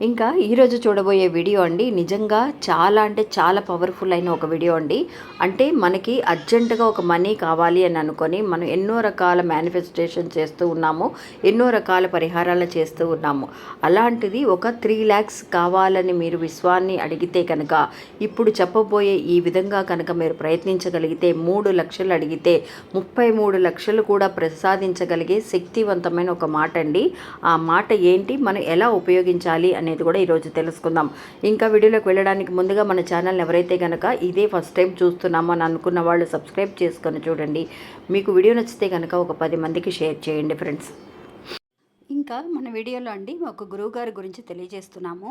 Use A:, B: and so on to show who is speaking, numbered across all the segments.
A: ఇంకా ఈరోజు చూడబోయే వీడియో అండి నిజంగా చాలా అంటే చాలా పవర్ఫుల్ అయిన ఒక వీడియో అండి. అంటే మనకి అర్జెంటుగా ఒక మనీ కావాలి అని అనుకొని మనం ఎన్నో రకాల మేనిఫెస్టేషన్ చేస్తూ ఉన్నాము ఎన్నో రకాల పరిహారాలు చేస్తూ ఉన్నాము. అలాంటిది ఒక త్రీ ల్యాక్స్ కావాలని మీరు విశ్వాన్ని అడిగితే కనుక ఇప్పుడు చెప్పబోయే ఈ విధంగా కనుక మీరు ప్రయత్నించగలిగితే మూడు లక్షలు అడిగితే ముప్పై మూడు లక్షలు కూడా ప్రసాదించగలిగే శక్తివంతమైన ఒక మాట అండి ఆ మాట ఏంటి? మనం ఎలా ఉపయోగించాలి అని అనేది కూడా ఈరోజు తెలుసుకుందాం. ఇంకా వీడియోలోకి వెళ్ళడానికి ముందుగా మన ఛానల్ని ఎవరైతే కనుక ఇదే ఫస్ట్ టైం చూస్తున్నామో అని అనుకున్న వాళ్ళు సబ్స్క్రైబ్ చేసుకొని చూడండి. మీకు వీడియో నచ్చితే కనుక ఒక పది మందికి షేర్ చేయండి ఫ్రెండ్స్. ఇంకా మన వీడియోలో అండి ఒక గురువు గారి గురించి తెలియజేస్తున్నాము.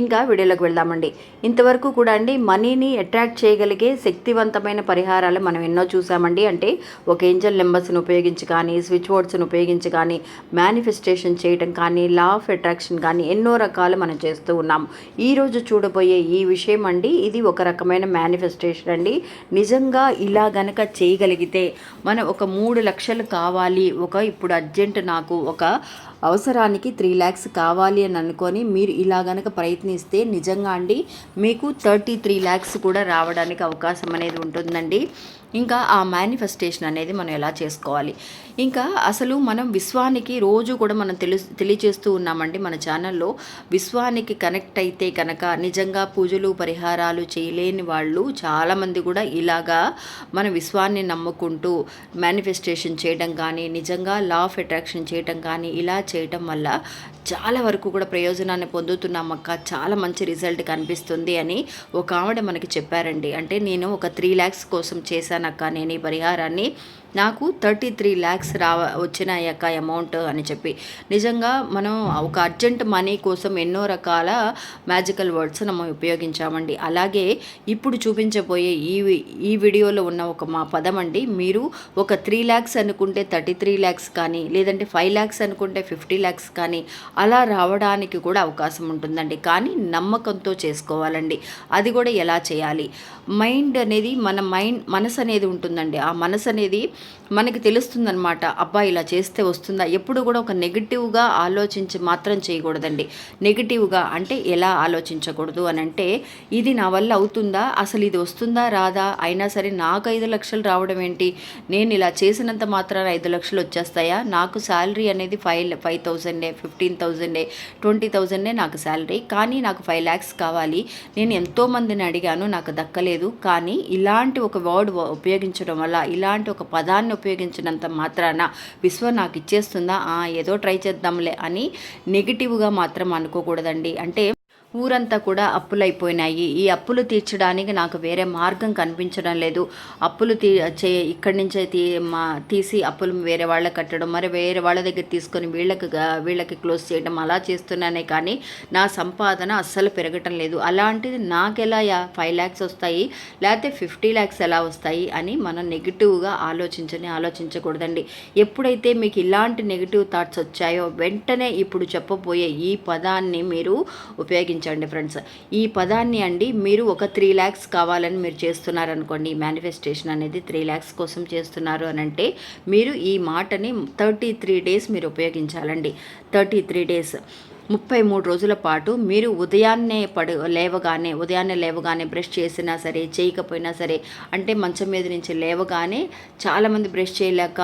A: ఇంకా వీడియోలోకి వెళ్దామండి. ఇంతవరకు కూడా అండి మనీని అట్రాక్ట్ చేయగలిగే శక్తివంతమైన పరిహారాలు మనం ఎన్నో చూసామండి. అంటే ఒక ఏంజల్ నెంబర్స్ని ఉపయోగించి కానీ స్విచ్ బోర్డ్స్ని ఉపయోగించి కానీ మేనిఫెస్టేషన్ చేయడం కానీ లా ఆఫ్ అట్రాక్షన్ కానీ ఎన్నో రకాలు మనం చేస్తూ ఉన్నాం. ఈరోజు చూడబోయే ఈ విషయం అండి ఇది ఒక రకమైన మేనిఫెస్టేషన్ అండి. నిజంగా ఇలా గనక చేయగలిగితే మనం ఒక మూడు లక్షలు కావాలి ఒక ఇప్పుడు అర్జెంట్ నాకు ఒక అవసరానికి త్రీ ల్యాక్స్ కావాలి అని అనుకొని మీరు ఇలా గనక ప్రయత్నిస్తే నిజంగా అండి మీకు థర్టీ త్రీ ల్యాక్స్ కూడా రావడానికి అవకాశం అనేది ఉంటుందండి. ఇంకా ఆ మేనిఫెస్టేషన్ అనేది మనం ఎలా చేసుకోవాలి? ఇంకా అసలు మనం విశ్వానికి రోజు కూడా మనం తెలు తెలియచేస్తూ ఉన్నామండి మన ఛానల్లో. విశ్వానికి కనెక్ట్ అయితే కనుక నిజంగా పూజలు పరిహారాలు చేయలేని వాళ్ళు చాలామంది కూడా ఇలాగా మన విశ్వాన్ని నమ్ముకుంటూ మేనిఫెస్టేషన్ చేయడం కానీ నిజంగా లా ఆఫ్ అట్రాక్షన్ చేయడం కానీ ఇలా చేయటం వల్ల చాలా వరకు కూడా ప్రయోజనాన్ని పొందుతున్నాం అక్క. చాలా మంచి రిజల్ట్ కనిపిస్తుంది అని ఒక ఆవిడ మనకి చెప్పారండి. అంటే నేను ఒక త్రీ ల్యాక్స్ కోసం చేశానక్క. నేను ఈ పరిహారాన్ని నాకు థర్టీ త్రీ ల్యాక్స్ రావ వచ్చిన యొక్క అమౌంట్ అని చెప్పి. నిజంగా మనం ఒక అర్జెంట్ మనీ కోసం ఎన్నో రకాల మ్యాజికల్ వర్డ్స్ మనం ఉపయోగించామండి. అలాగే ఇప్పుడు చూపించబోయే ఈ ఈ వీడియోలో ఉన్న ఒక మా పదం అండి. మీరు ఒక త్రీ ల్యాక్స్ అనుకుంటే థర్టీ త్రీ ల్యాక్స్ కానీ లేదంటే ఫైవ్ ల్యాక్స్ అనుకుంటే ఫిఫ్టీ ల్యాక్స్ కానీ అలా రావడానికి కూడా అవకాశం ఉంటుందండి. కానీ నమ్మకంతో చేసుకోవాలండి. అది కూడా ఎలా చేయాలి? మైండ్ అనేది మన మైండ్ మనసు అనేది ఉంటుందండి. ఆ మనసు అనేది మనకి తెలుస్తుందనమాట అబ్బా ఇలా చేస్తే వస్తుందా? ఎప్పుడు కూడా ఒక నెగిటివ్గా ఆలోచించి మాత్రం చేయకూడదండి. నెగిటివ్గా అంటే ఎలా ఆలోచించకూడదు అని అంటే ఇది నా వల్ల అవుతుందా? అసలు ఇది వస్తుందా? రాదా? అయినా సరే నాకు ఐదు లక్షలు రావడం ఏంటి? నేను ఇలా చేసినంత మాత్రాన ఐదు లక్షలు వచ్చేస్తాయా? నాకు శాలరీ అనేది ఫైవ్ ఫైవ్ థౌజండే ఫిఫ్టీన్ థౌజండే ట్వంటీ థౌజండే నాకు శాలరీ. కానీ నాకు ఫైవ్ ల్యాక్స్ కావాలి. నేను ఎంతోమందిని అడిగాను నాకు దక్కలేదు. కానీ ఇలాంటి ఒక వర్డ్ ఉపయోగించడం వల్ల ఇలాంటి ఒక పదాన్ని ఉపయోగించినంత మాత్రాన విశ్వం నాకు ఇచ్చేస్తుందా ఆ, ఏదో ట్రై చేద్దాంలే అని నెగిటివ్గా మాత్రం అనుకోకూడదండి. అంటే ఊరంతా కూడా అప్పులైపోయినాయి. ఈ అప్పులు తీర్చడానికి నాకు వేరే మార్గం కనిపించడం లేదు. అప్పులు తీ చే ఇక్కడి నుంచే తీ మా తీసి అప్పులు వేరే వాళ్ళకి కట్టడం మరి వేరే వాళ్ళ దగ్గర తీసుకొని వీళ్ళకి వీళ్ళకి క్లోజ్ చేయడం అలా చేస్తున్నానే కానీ నా సంపాదన అస్సలు పెరగటం లేదు. అలాంటిది నాకెలా ఎలా ఫైవ్ ల్యాక్స్ వస్తాయి? లేకపోతే ఫిఫ్టీ ల్యాక్స్ ఎలా వస్తాయి? అని మనం నెగిటివ్గా ఆలోచించని ఆలోచించకూడదండి. ఎప్పుడైతే మీకు ఇలాంటి నెగిటివ్ థాట్స్ వచ్చాయో వెంటనే ఇప్పుడు చెప్పబోయే ఈ పదాన్ని మీరు గమనించండి ఫ్రెండ్స్. ఈ పదాన్ని అండి మీరు ఒక త్రీ ల్యాక్స్ కావాలని మీరు చేస్తున్నారనుకోండి ఈ మేనిఫెస్టేషన్ అనేది త్రీ ల్యాక్స్ కోసం చేస్తున్నారు అని అంటే మీరు ఈ మాటని థర్టీ త్రీ డేస్ మీరు ఉపయోగించాలండి. Thirty three days. ముప్పై మూడు రోజుల పాటు మీరు ఉదయాన్నే పడు లేవగానే ఉదయాన్నే లేవగానే బ్రష్ చేసినా సరే చేయకపోయినా సరే అంటే మంచం మీద నుంచి లేవగానే చాలామంది బ్రష్ చేయలేక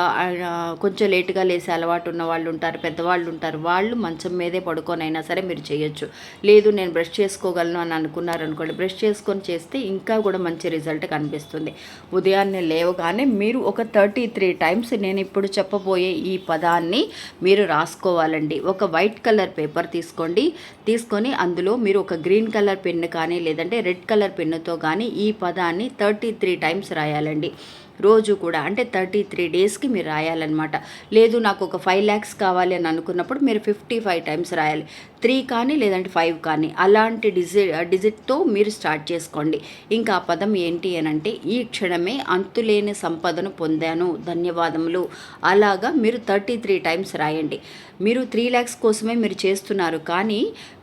A: కొంచెం లేటుగా లేసే అలవాటు ఉన్న వాళ్ళు ఉంటారు పెద్దవాళ్ళు ఉంటారు వాళ్ళు మంచం మీదే పడుకొనైనా సరే మీరు చేయొచ్చు. లేదు నేను బ్రష్ చేసుకోగలను అని అనుకున్నారు అనుకోండి బ్రష్ చేసుకొని చేస్తే ఇంకా కూడా మంచి రిజల్ట్ కనిపిస్తుంది. ఉదయాన్నే లేవగానే మీరు ఒక థర్టీ త్రీ టైమ్స్ నేను ఇప్పుడు చెప్పబోయే ఈ పదాన్ని మీరు రాసుకోవాలండి. ఒక వైట్ కలర్ పేపర్ తీసుకోండి. తీసుకొని అందులో మీరు ఒక గ్రీన్ కలర్ పెన్ను కానీ లేదంటే రెడ్ కలర్ పెన్నుతో కానీ ఈ పదాన్ని థర్టీ త్రీ టైమ్స్ రాయాలండి. రోజు కూడా అంటే థర్టీ త్రీ డేస్కి మీరు రాయాలన్నమాట. లేదు నాకు ఒక ఫైవ్ ల్యాక్స్ కావాలి అని అనుకున్నప్పుడు మీరు ఫిఫ్టీ ఫైవ్ టైమ్స్ రాయాలి. త్రీ కానీ లేదంటే ఫైవ్ కానీ అలాంటి డిజిట్ డిజిట్తో మీరు స్టార్ట్ చేసుకోండి. ఇంకా ఆ పదం ఏంటి అని అంటే ఈ క్షణమే అంతులేని సంపదను పొందాను. ధన్యవాదములు. అలాగా మీరు థర్టీ త్రీ టైమ్స్ రాయండి. మీరు త్రీ ల్యాక్స్ కోసమే మీరు చేస్తున్నారు కానీ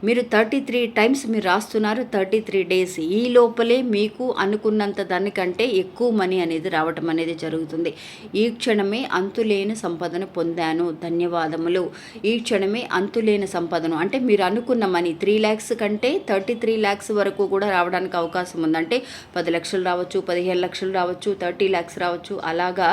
A: మీరు థర్టీ త్రీ టైమ్స్ మీరు రాస్తున్నారు థర్టీ త్రీ డేస్. ఈ లోపలే మీకు అనుకున్నంత దానికంటే ఎక్కువ మనీ అనేది రావటం అనేది జరుగుతుంది. ఈ క్షణమే అంతులేని సంపదను పొందాను. ధన్యవాదములు. ఈ క్షణమే అంతులేని సంపదను. అంటే మీరు అనుకున్న మనీ త్రీ ల్యాక్స్ కంటే థర్టీ త్రీ ల్యాక్స్ వరకు కూడా రావడానికి అవకాశం ఉందంటే పది లక్షలు రావచ్చు పదిహేను లక్షలు రావచ్చు థర్టీ ల్యాక్స్ రావచ్చు. అలాగా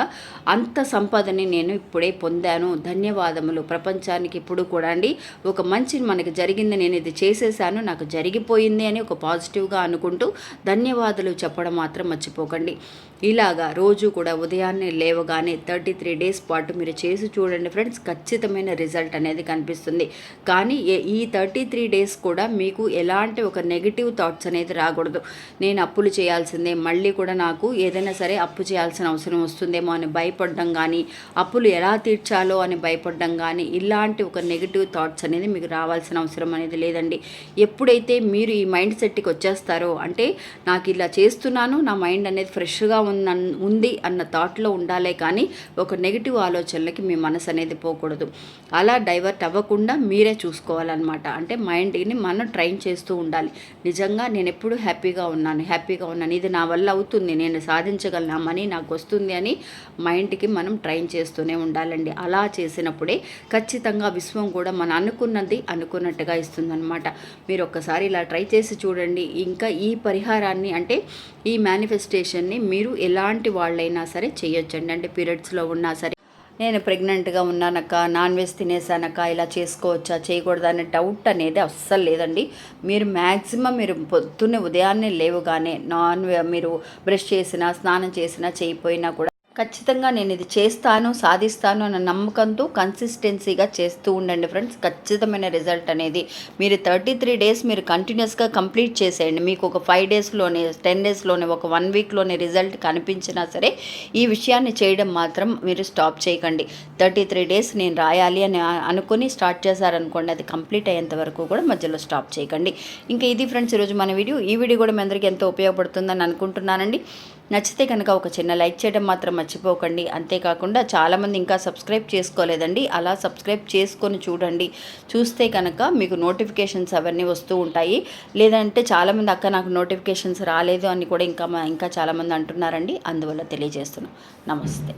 A: అంత సంపదని నేను ఇప్పుడే పొందాను. ధన్యవాదములు. ప్రపంచానికి ఇప్పుడు కూడా అండి. ఒక మంచి మనకి జరిగింది నేను ఇది చేసేసాను నాకు జరిగిపోయింది అని ఒక పాజిటివ్గా అనుకుంటూ ధన్యవాదాలు చెప్పడం మాత్రం మర్చిపోకండి. ఇలాగా రోజు కూడా ఉదయాన్నే లేవగానే థర్టీ త్రీ డేస్ పాటు మీరు చేసి చూడండి ఫ్రెండ్స్ ఖచ్చితమైన రిజల్ట్ అనేది కనిపిస్తుంది. కానీ ఏ- ఈ థర్టీ త్రీ డేస్ కూడా మీకు ఎలాంటి ఒక నెగిటివ్ థాట్స్ అనేది రాకూడదు. నేను అప్పులు చేయాల్సిందే మళ్ళీ కూడా నాకు ఏదైనా సరే అప్పు చేయాల్సిన అవసరం వస్తుందేమో అని భయపడడం కానీ అప్పులు ఎలా తీర్చాలో అని భయపడడం కానీ ఇలాంటి ఒక నెగిటివ్ థాట్స్ అనేది మీకు రావాల్సిన అవసరం అనేది లేదండి. ఎప్పుడైతే మీరు ఈ మైండ్ సెట్కి వచ్చేస్తారో అంటే నాకు ఇలా చేస్తున్నాను నా మైండ్ అనేది ఫ్రెష్గా ఉన్న ఉంది అన్న థాట్లో ఉండాలే కానీ ఒక నెగిటివ్ ఆలోచనలకి మీ మనసు అనేది పోకూడదు. అలా డైవర్ట్ అవ్వకుండా మీరే చూసుకోవాలన్నమాట. అంటే మైండ్ని మనం ట్రైన్ చేస్తూ ఉండాలి. నిజంగా నేను ఎప్పుడు హ్యాపీగా ఉన్నాను. హ్యాపీగా ఉన్నాను. ఇది నా వల్ల అవుతుంది. నేను సాధించగలను? మనీ నాకు వస్తుంది అని మైండ్కి మనం ట్రైన్ చేస్తూనే ఉండాలండి. అలా చేసినప్పుడే ఖచ్చితంగా విశ్వం కూడా మనం అనుకున్నది అనుకున్నట్టుగా ఇస్తుందన్నమాట. మీరు ఒక్కసారి ఇలా ట్రై చేసి చూడండి. ఇంకా ఈ పరిహారాన్ని అంటే ఈ మేనిఫెస్టేషన్ని మీరు ఎలాంటి వాళ్ళైనా సరే చేయొచ్చండి. అంటే పీరియడ్స్లో ఉన్నా సరే నేను ప్రెగ్నెంట్గా ఉన్నానక్క నాన్ వెజ్ తినేసానక్క ఇలా చేసుకోవచ్చా చేయకూడదా అనే డౌట్ అనేది అస్సలు లేదండి. మీరు మ్యాక్సిమం మీరు పొద్దున్నే ఉదయాన్నే లేవుగానే నాన్ మీరు బ్రష్ చేసినా స్నానం చేసినా చేయకపోయినా కూడా ఖచ్చితంగా నేను ఇది చేస్తాను సాధిస్తాను అన్న నమ్మకంతో కన్సిస్టెన్సీగా చేస్తూ ఉండండి ఫ్రెండ్స్. ఖచ్చితమైన రిజల్ట్ అనేది. మీరు థర్టీ త్రీ డేస్ మీరు కంటిన్యూస్గా కంప్లీట్ చేసేయండి. మీకు ఒక ఫైవ్ డేస్లోనే టెన్ డేస్లోనే ఒక వన్ వీక్లోనే రిజల్ట్ కనిపించినా సరే ఈ విషయాన్ని చేయడం మాత్రం మీరు స్టాప్ చేయకండి. థర్టీ త్రీ డేస్ నేను రాయాలి అని అనుకుని స్టార్ట్ చేశారనుకోండి అది కంప్లీట్ అయ్యేంత వరకు కూడా మధ్యలో స్టాప్ చేయకండి. ఇంకా ఇది ఫ్రెండ్స్ ఈరోజు మన వీడియో. ఈ వీడియో కూడా మీ అందరికీ ఎంతో ఉపయోగపడుతుందని అనుకుంటున్నానండి. నచ్చితే కనుక ఒక చిన్న లైక్ చేయడం మాత్రం మర్చిపోకండి. అంతేకాకుండా చాలామంది ఇంకా సబ్స్క్రైబ్ చేసుకోలేదండి. అలా సబ్స్క్రైబ్ చేసుకొని చూడండి. చూస్తే కనుక మీకు నోటిఫికేషన్స్ అవన్నీ వస్తూ ఉంటాయి. లేదంటే చాలామంది అక్క నాకు నోటిఫికేషన్స్ రాలేదు అని కూడా ఇంకా మా- ఇంకా చాలామంది అంటున్నారండి. అందువల్ల తెలియజేస్తున్నాను నమస్తే.